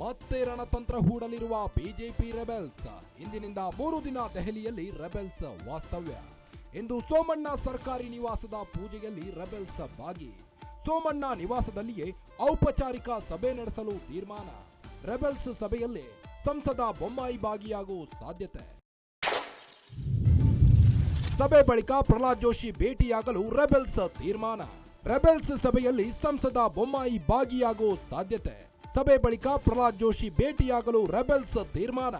ಮತ್ತೆ ರಣತಂತ್ರ ಹೂಡಲಿರುವ ಬಿಜೆಪಿ ರೆಬೆಲ್ಸ್. ಇಂದಿನಿಂದ ಮೂರು ದಿನ ದೆಹಲಿಯಲ್ಲಿ ರೆಬೆಲ್ಸ್ ವಾಸ್ತವ್ಯ. ಇಂದು ಸೋಮಣ್ಣ ಸರ್ಕಾರಿ ನಿವಾಸದ ಪೂಜೆಯಲ್ಲಿ ರೆಬೆಲ್ಸ್ ಭಾಗಿ. ಸೋಮಣ್ಣ ನಿವಾಸದಲ್ಲಿಯೇ ಔಪಚಾರಿಕ ಸಭೆ ನಡೆಸಲು ತೀರ್ಮಾನ. ರೆಬೆಲ್ಸ್ ಸಭೆಯಲ್ಲಿ ಸಂಸದ ಬೊಮ್ಮಾಯಿ ಭಾಗಿಯಾಗುವ ಸಾಧ್ಯತೆ. ಸಭೆ ಬಳಿಕ ಪ್ರಹ್ಲಾದ್ ಜೋಶಿ ಭೇಟಿಯಾಗಲು ರೆಬೆಲ್ಸ್ ತೀರ್ಮಾನ. ರೆಬೆಲ್ಸ್ ಸಭೆಯಲ್ಲಿ ಸಂಸದ ಬೊಮ್ಮಾಯಿ ಭಾಗಿಯಾಗುವ ಸಾಧ್ಯತೆ. ಸಭೆ ಬಳಿಕ ಪ್ರಹ್ಲಾದ್ ಜೋಶಿ ಭೇಟಿಯಾಗಲು ರೆಬೆಲ್ಸ್ ತೀರ್ಮಾನ.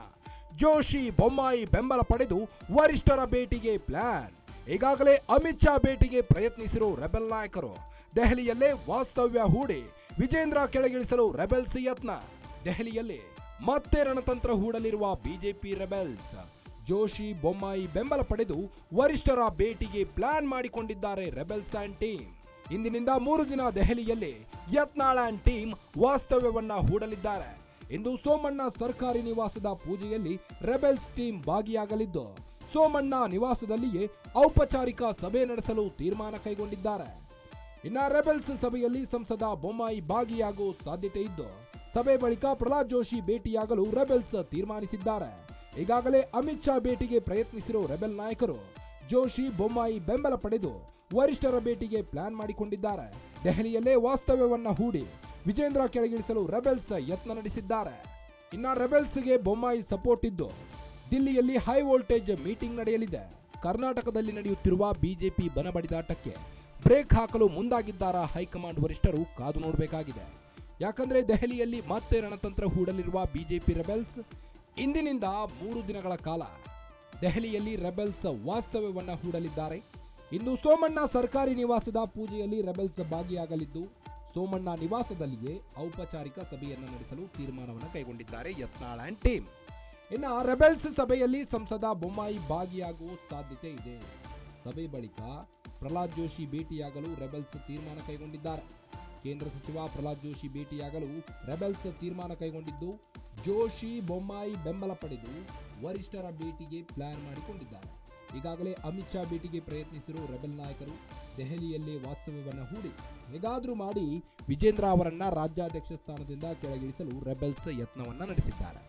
ಜೋಶಿ ಬೊಮ್ಮಾಯಿ ಬೆಂಬಲ ಪಡೆದು ವರಿಷ್ಠರ ಭೇಟಿಗೆ ಪ್ಲಾನ್. ಈಗಾಗಲೇ ಅಮಿತ್ ಶಾ ಭೇಟಿಗೆ ಪ್ರಯತ್ನಿಸಿರೋ ರೆಬೆಲ್ ನಾಯಕರು. ದೆಹಲಿಯಲ್ಲೇ ವಾಸ್ತವ್ಯ ಹೂಡಿ ವಿಜೇಂದ್ರ ಕೆಳಗಿಳಿಸಲು ರೆಬೆಲ್ಸ್ ಯತ್ನ. ದೆಹಲಿಯಲ್ಲಿ ಮತ್ತೆ ರಣತಂತ್ರ ಹೂಡಲಿರುವ ಬಿಜೆಪಿ ರೆಬೆಲ್ಸ್. ಜೋಶಿ ಬೊಮ್ಮಾಯಿ ಬೆಂಬಲ ಪಡೆದು ವರಿಷ್ಠರ ಭೇಟಿಗೆ ಪ್ಲಾನ್ ಮಾಡಿಕೊಂಡಿದ್ದಾರೆ ರೆಬೆಲ್ಸ್ ಆ್ಯಂಡ್ ಟೀಮ್. ಇಂದಿನಿಂದ ಮೂರು ದಿನ ದೆಹಲಿಯಲ್ಲಿ ಯತ್ನಾಳ್ ಅಂಡ್ ಟೀಮ್ ವಾಸ್ತವ್ಯವನ್ನ ಹೂಡಲಿದ್ದಾರೆ. ಇಂದು ಸೋಮಣ್ಣ ಸರ್ಕಾರಿ ನಿವಾಸದ ಪೂಜೆಯಲ್ಲಿ ರೆಬೆಲ್ಸ್ ಟೀಮ್ ಭಾಗಿಯಾಗಲಿದ್ದು, ಸೋಮಣ್ಣ ನಿವಾಸದಲ್ಲಿಯೇ ಔಪಚಾರಿಕ ಸಭೆ ನಡೆಸಲು ತೀರ್ಮಾನ ಕೈಗೊಂಡಿದ್ದಾರೆ. ಇನ್ನ ರೆಬೆಲ್ಸ್ ಸಭೆಯಲ್ಲಿ ಸಂಸದ ಬೊಮ್ಮಾಯಿ ಭಾಗಿಯಾಗುವ ಸಾಧ್ಯತೆ ಇದ್ದು, ಸಭೆ ಬಳಿಕ ಪ್ರಹ್ಲಾದ್ ಜೋಶಿ ಭೇಟಿಯಾಗಲು ರೆಬೆಲ್ಸ್ ತೀರ್ಮಾನಿಸಿದ್ದಾರೆ. ಈಗಾಗಲೇ ಅಮಿತ್ ಶಾ ಭೇಟಿಗೆ ಪ್ರಯತ್ನಿಸಿರುವ ರೆಬೆಲ್ ನಾಯಕರು ಜೋಶಿ ಬೊಮ್ಮಾಯಿ ಬೆಂಬಲ ಪಡೆದು ವರಿಷ್ಠರ ಭೇಟಿಗೆ ಪ್ಲಾನ್ ಮಾಡಿಕೊಂಡಿದ್ದಾರೆ. ದೆಹಲಿಯಲ್ಲೇ ವಾಸ್ತವ್ಯವನ್ನ ಹೂಡಿ ವಿಜೇಂದ್ರ ಕೆಳಗಿಳಿಸಲು ರೆಬೆಲ್ಸ್ ಯತ್ನ ನಡೆಸಿದ್ದಾರೆ. ಇನ್ನ ರೆಬೆಲ್ಸ್ಗೆ ಬೊಮ್ಮಾಯಿ ಸಪೋರ್ಟ್ ಇದ್ದು, ದಿಲ್ಲಿಯಲ್ಲಿ ಹೈ ವೋಲ್ಟೇಜ್ ಮೀಟಿಂಗ್ ನಡೆಯಲಿದೆ. ಕರ್ನಾಟಕದಲ್ಲಿ ನಡೆಯುತ್ತಿರುವ ಬಿಜೆಪಿ ಬನಬಡಿದಾಟಕ್ಕೆ ಬ್ರೇಕ್ ಹಾಕಲು ಮುಂದಾಗಿದ್ದಾರಾ ಹೈಕಮಾಂಡ್ ವರಿಷ್ಠರು ಕಾದು ನೋಡಬೇಕಾಗಿದೆ. ಯಾಕಂದ್ರೆ ದೆಹಲಿಯಲ್ಲಿ ಮತ್ತೆ ರಣತಂತ್ರ ಹೂಡಲಿರುವ ಬಿಜೆಪಿ ರೆಬೆಲ್ಸ್ ಇಂದಿನಿಂದ ಮೂರು ದಿನಗಳ ಕಾಲ ದೆಹಲಿಯಲ್ಲಿ ರೆಬೆಲ್ಸ್ ವಾಸ್ತವ್ಯವನ್ನು ಹೂಡಲಿದ್ದಾರೆ. ಇನ್ನು ಸೋಮಣ್ಣ ಸರ್ಕಾರಿ ನಿವಾಸದ ಪೂಜೆಯಲ್ಲಿ ರೆಬೆಲ್ಸ್ ಭಾಗಿಯಾಗಲಿದ್ದು, ಸೋಮಣ್ಣ ನಿವಾಸದಲ್ಲಿಯೇ ಔಪಚಾರಿಕ ಸಭೆಯನ್ನು ನಡೆಸಲು ತೀರ್ಮಾನವನ್ನು ಕೈಗೊಂಡಿದ್ದಾರೆ ಯತ್ನಾಳ್ ಆ್ಯಂಡ್ ಟೀಮ್. ಇನ್ನು ರೆಬೆಲ್ಸ್ ಸಭೆಯಲ್ಲಿ ಸಂಸದ ಬೊಮ್ಮಾಯಿ ಭಾಗಿಯಾಗುವ ಸಾಧ್ಯತೆ ಇದೆ. ಸಭೆ ಬಳಿಕ ಪ್ರಹ್ಲಾದ್ ಜೋಶಿ ಭೇಟಿಯಾಗಲು ರೆಬೆಲ್ಸ್ ತೀರ್ಮಾನ ಕೈಗೊಂಡಿದ್ದಾರೆ. ಕೇಂದ್ರ ಸಚಿವ ಪ್ರಹ್ಲಾದ್ ಜೋಶಿ ಭೇಟಿಯಾಗಲು ರೆಬೆಲ್ಸ್ ತೀರ್ಮಾನ ಕೈಗೊಂಡಿದ್ದು, ಜೋಶಿ ಬೊಮ್ಮಾಯಿ ಬೆಂಬಲ ಪಡೆದು ವರಿಷ್ಠರ ಭೇಟಿಗೆ ಪ್ಲಾನ್ ಮಾಡಿಕೊಂಡಿದ್ದಾರೆ. ಈಗಾಗಲೇ ಅಮಿತ್ ಶಾ ಭೇಟಿಗೆ ಪ್ರಯತ್ನಿಸಿರುವ ರೆಬೆಲ್ ನಾಯಕರು ದೆಹಲಿಯಲ್ಲಿ ವಾಸ್ತವ್ಯವನ್ನು ಹೂಡಿ ಹೇಗಾದರೂ ಮಾಡಿ ವಿಜೇಂದ್ರ ಅವರನ್ನ ರಾಜ್ಯಾಧ್ಯಕ್ಷ ಸ್ಥಾನದಿಂದ ಕೆಳಗಿಳಿಸಲು ರೆಬೆಲ್ಸ್ ಯತ್ನವನ್ನು ನಡೆಸಿದ್ದಾರೆ.